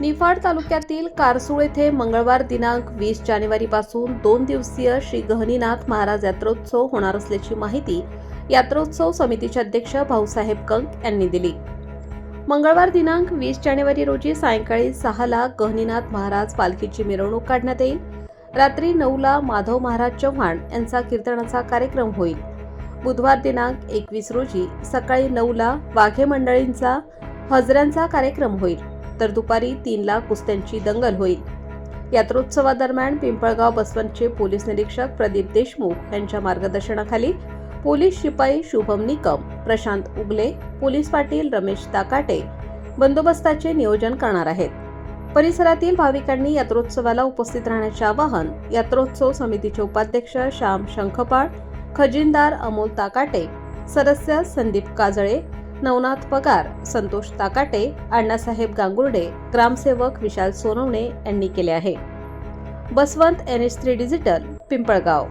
निफाड तालुक्यातील कारसूळ येथे मंगळवार दिनांक वीस जानेवारीपासून दोन दिवसीय श्री गहनीनाथ महाराज यात्रोत्सव होणार असल्याची माहिती यात्रोत्सव समितीचे अध्यक्ष भाऊसाहेब कंक यांनी दिली. मंगळवार दिनांक वीस जानेवारी रोजी सायंकाळी सहाला गहनीनाथ महाराज पालखीची मिरवणूक काढण्यात येईल. रात्री नऊला माधव महाराज चव्हाण यांचा कीर्तनाचा कार्यक्रम होईल. बुधवार दिनांक एकवीस रोजी सकाळी नऊला वाघे मंडळींचा हजऱ्यांचा कार्यक्रम होईल. तर दुपारी तीनला कुस्त्यांची दंगल होईल. यात्रोत्सवादरम्यान पिंपळगाव बसवंतचे पोलीस निरीक्षक प्रदीप देशमुख यांच्या मार्गदर्शनाखाली पोलीस शिपाई शुभम निकम प्रशांत उगले पोलीस पाटील रमेश ताकाटे बंदोबस्ताचे नियोजन करणार आहेत. परिसरातील भाविकांनी यात्रोत्सवाला उपस्थित राहण्याचे आवाहन यात्रोत्सव समितीचे उपाध्यक्ष श्याम शंखपाळ खजिनदार अमोल ताकाटे सदस्य संदीप काजळे नवनाथ पगार संतोष ताकाटे अण्णासाहेब गांगुर्डे ग्रामसेवक विशाल सोनवणे यांनी केले आहे. Baswant N H three digital Pimpalgaon.